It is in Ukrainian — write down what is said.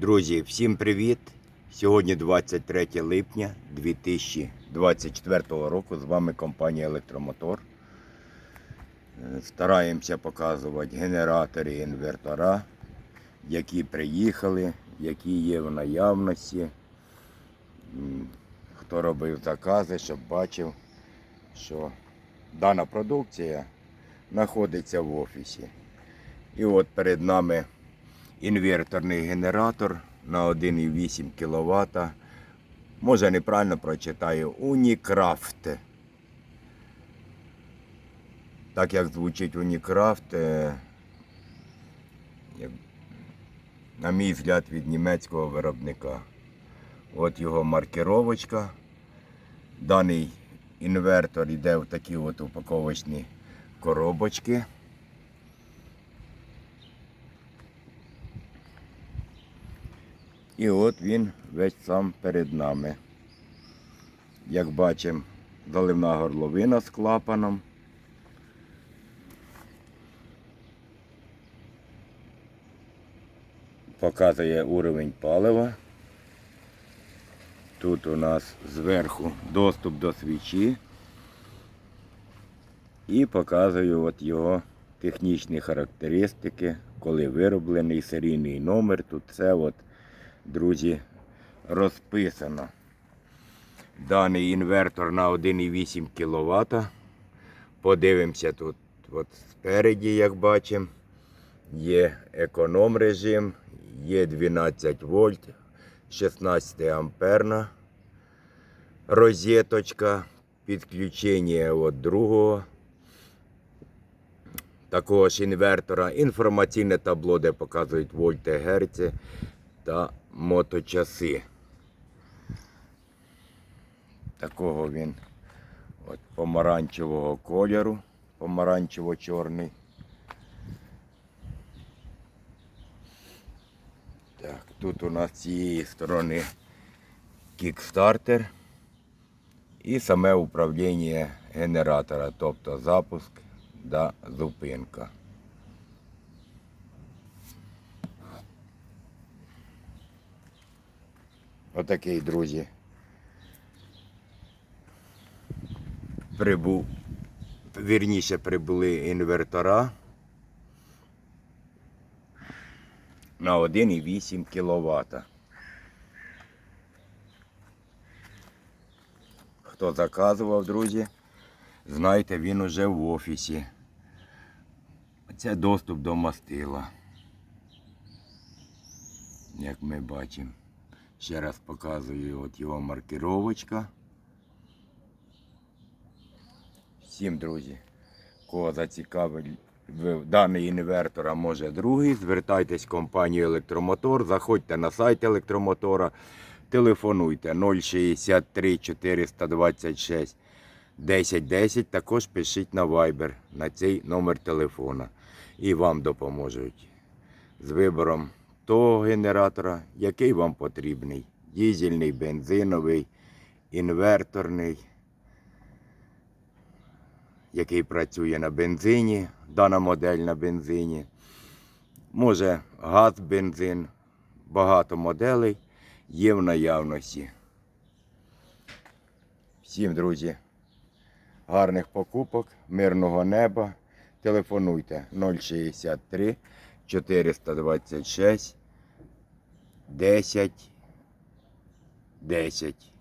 Друзі, всім привіт! Сьогодні 23 липня 2024 року. З вами компанія Електромотор. Е, Стараємося показувати генератори і інвертора, які приїхали, які є в наявності. Хто робив закази, щоб бачив, що дана продукція знаходиться в офісі. І от перед нами інверторний генератор на 1,8 кВт. Може неправильно прочитаю. Унікрафт. Так як звучить Унікрафт, е, на мій взгляд, від німецького виробника. От його маркировочка. Даний інвертор йде в такі от упаковочні коробочки. І от він весь сам перед нами. Як бачимо, заливна горловина з клапаном. Показує уровень палива. Тут у нас зверху доступ до свічі. І показую от його технічні характеристики, коли вироблений серійний номер. Тут все от друзі, розписано. Даний інвертор на 1,8 кВт. Подивимося тут от спереді, як бачимо. Є економ режим, є 12 вольт, 16 амперна розеточка, підключення от другого такого ж інвертора, інформаційне табло, де показують вольти, герці та моточаси. Такого він от, помаранчевого кольору, помаранчево-чорний. Так, тут у нас з цієї сторони кікстартер і саме управління генератора, тобто запуск та зупинка. Отакий, друзі. Прибув, вірніше прибули інвертора на 1,8 кВт. Хто заказував, друзі, знайте, він уже в офісі. Це доступ до мастила. Як ми бачимо. Ще раз показую от його маркировочка. Всім, друзі, кого зацікавив даний інвертор, а може другий, звертайтесь в компанію Електромотор, заходьте на сайт електромотора, телефонуйте 063 426 1010, також пишіть на Viber на цей номер телефона. І вам допоможуть з вибором того генератора, який вам потрібний. Дізельний, бензиновий, інверторний, який працює на бензині, дана модель на бензині. Може газ, бензин, багато моделей є в наявності. Всім, друзі, гарних покупок, мирного неба. Телефонуйте 063 426 10 10.